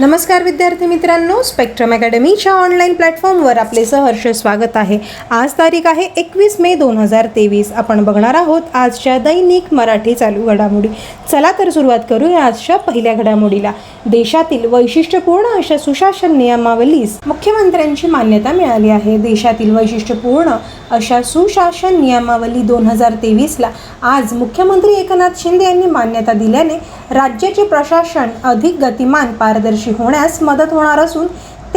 नमस्कार विद्यार्थी मित्रांनो स्पेक्ट्रम अकॅडमीच्या ऑनलाईन प्लॅटफॉर्मवर आपले सहर्ष स्वागत आहे. आज तारीख आहे एकवीस मे दोन हजार तेवीस. आपण बघणार आहोत आजच्या दैनिक मराठी चालू घडामोडी. चला तर सुरुवात करूया आजच्या पहिल्या घडामोडीला. देशातील वैशिष्ट्यपूर्ण अशा सुशासन नियमावलीस मुख्यमंत्र्यांची मान्यता मिळाली आहे. देशातील वैशिष्ट्यपूर्ण अशा सुशासन नियमावली दोन हजार तेवीसला आज मुख्यमंत्री एकनाथ शिंदे यांनी मान्यता दिल्याने राज्याचे प्रशासन अधिक गतिमान पारदर्शी होण्यास मदत होणार असून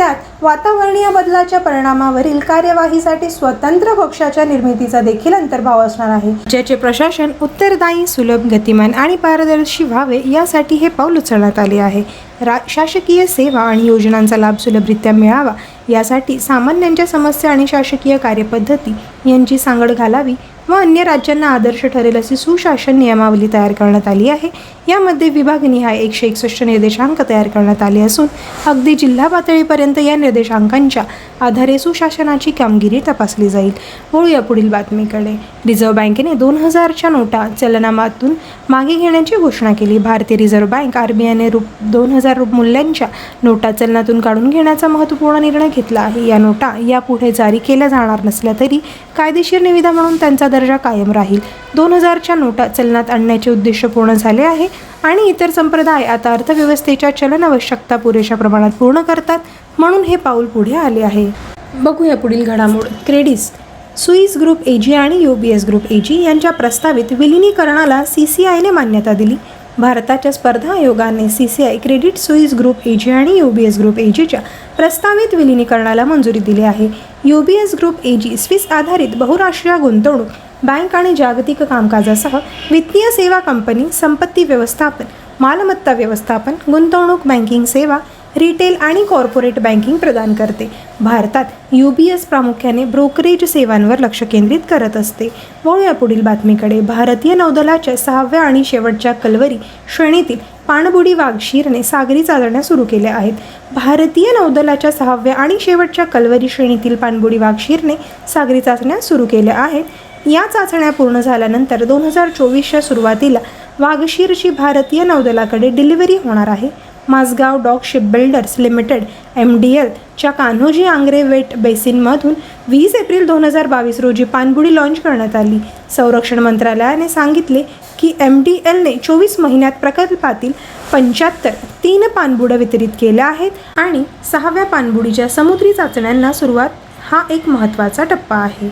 त्यात वातावरणीय बदलाच्या परिणामावरील कार्यवाहीसाठी स्वतंत्र पक्षाच्या निर्मितीचा देखील अंतर्भाव असणार आहे. ज्याचे प्रशासन उत्तरदायी सुलभ गतिमान आणि पारदर्शी व्हावे यासाठी हे पाऊल उचलण्यात आले आहे. रा शासकीय सेवा आणि योजनांचा लाभ सुलभरित्या मिळावा यासाठी सामान्यांच्या समस्या आणि शासकीय कार्यपद्धती यांची सांगड घालावी व अन्य राज्यांना आदर्श ठरेल अशी सुशासन नियमावली तयार करण्यात आली आहे. यामध्ये विभागनिहाय एकशे एकसष्ट निर्देशांक तयार करण्यात आले असून अगदी जिल्हा पातळीपर्यंत या निर्देशांकांच्या आधारे सुशासनाची कामगिरी तपासली जाईल. वळूया पुढील बातमीकडे. रिझर्व्ह बँकेने दोन हजारच्या नोटा चलनामातून मागे घेण्याची घोषणा केली. भारतीय रिझर्व्ह बँक आर बी आयने रुप दोन हजार रुप मूल्यांच्या नोटा चलनातून काढून घेण्याचा महत्त्वपूर्ण निर्णय घेतला आहे. या नोटा यापुढे जारी केल्या जाणार नसल्या तरी कायदेशीर निविदा म्हणून त्यांचा दर्जा कायम राहील. दोन हजारच्या नोटा चलनात आणण्याचे उद्दिष्ट पूर्ण झाले आहे आणि इतर संप्रदाय आता अर्थव्यवस्थेच्या चलन आवश्यकता पुरेशा प्रमाणात पूर्ण करतात म्हणून हे पाऊल पुढे आले आहे. बघूया पुढील घडामोड. क्रेडिस सुईस ग्रुप एजी आणि U B S group AG यांच्या प्रस्तावित विलिनीकरणाला सी सी आयने मान्यता दिली. भारताच्या स्पर्धा आयोगाने C C I credit Suisse group AG आणि यू बी एस ग्रुप एजीच्या प्रस्तावित विलिनीकरणाला मंजुरी दिली आहे. U B S group AG Swiss आधारित बहुराष्ट्रीय गुंतवणूक बँक आणि जागतिक कामकाजासह वित्तीय सेवा कंपनी संपत्ती व्यवस्थापन मालमत्ता व्यवस्थापन गुंतवणूक बँकिंग सेवा रिटेल आणि कॉर्पोरेट बँकिंग प्रदान करते. भारतात यू बी एस प्रामुख्याने ब्रोकरेज सेवांवर लक्ष केंद्रित करत असते. वळूया पुढील बातमीकडे. भारतीय नौदलाच्या सहाव्या आणि शेवटच्या कलवरी श्रेणीतील पाणबुडी वाघशीरने सागरी चालण्या सुरू केल्या आहेत. भारतीय नौदलाच्या सहाव्या आणि शेवटच्या कलवरी श्रेणीतील पाणबुडी वाघशीरने सागरी चाचण्या सुरू केल्या आहेत. या चाचण्या पूर्ण झाल्यानंतर दोन हजार चोवीसच्या सुरुवातीला वाघशीरची भारतीय नौदलाकडे डिलिव्हरी होणार आहे. Mazagon dock shipbuilders limited M D एलच्या कान्होजी आंग्रे वेट बेसिनमधून वीस एप्रिल दोन हजार बावीस रोजी पाणबुडी लॉन्च करण्यात आली. संरक्षण मंत्रालयाने सांगितले की एम डी एलने चोवीस महिन्यात प्रकल्पातील पंच्याहत्तर तीन पाणबुड्या वितरित केल्या आहेत आणि सहाव्या पाणबुडीच्या समुद्री चाचण्यांना सुरुवात हा एक महत्त्वाचा टप्पा आहे.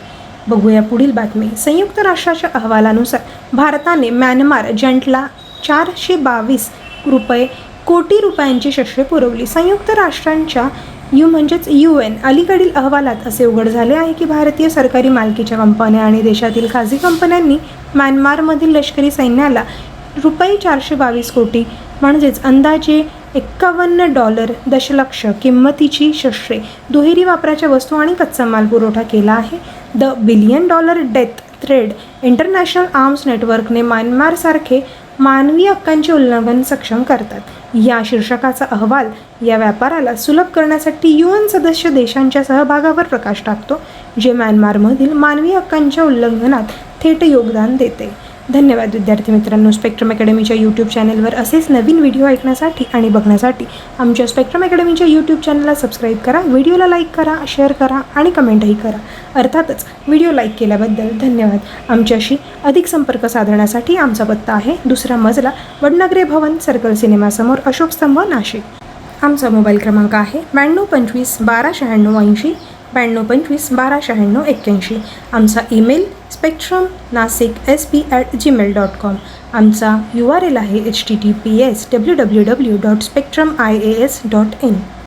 बघूया पुढील बातमी. संयुक्त राष्ट्राच्या अहवालानुसार भारताने म्यानमार जंटला चारशे बावीस रुपये कोटी रुपयांची शस्त्रे पुरवली. संयुक्त राष्ट्रांच्या यू म्हणजेच यू एन अलीकडील अहवालात असे उघड झाले आहे की भारतीय सरकारी मालकीच्या कंपन्या आणि देशातील खाजगी कंपन्यांनी म्यानमारमधील लष्करी सैन्याला रुपये चारशे बावीस कोटी म्हणजेच अंदाजे एक्कावन्न डॉलर दशलक्ष किंमतीची शस्त्रे. दुहेरी वापराच्या वस्तू आणि कच्चा माल पुरवठा केला आहे. The billion dollar death thread international arms नेटवर्कने म्यानमारसारखे मानवी हक्कांचे उल्लंघन सक्षम करतात. या शीर्षकाचा अहवाल या व्यापाराला सुलभ करण्यासाठी यू एन सदस्य देशांच्या सहभागावर प्रकाश टाकतो जे म्यानमारमधील मानवी हक्कांच्या उल्लंघनात थेट योगदान देते. धन्यवाद विद्यार्थी मित्रांनो. स्पेक्ट्रम अकॅडमीच्या यूट्यूब चॅनलवर असेच नवीन व्हिडिओ ऐकण्यासाठी आणि बघण्यासाठी आमच्या स्पेक्ट्रम अकॅडमीच्या यूट्यूब चॅनलला सबस्क्राईब करा व्हिडिओला लाईक करा शेअर करा आणि कमेंटही करा. अर्थातच व्हिडिओ लाईक केल्याबद्दल धन्यवाद. आमच्याशी अधिक संपर्क साधण्यासाठी आमचा पत्ता आहे दुसरा मजला वडनगरे भवन सर्कल सिनेमासमोर अशोक स्तंभ नाशिक. आमचा मोबाईल क्रमांक आहे ब्याण्णव पंचवीस बारा शहाण्णव ऐंशी ब्याण्णव पंचवीस बारा शहाण्णव एक्क्याऐंशी. आमचा email spectrum Nashik S P at Gmail dot com आमचा यू आर एल आहे H T T P S W W W dot spectrum I A S dot in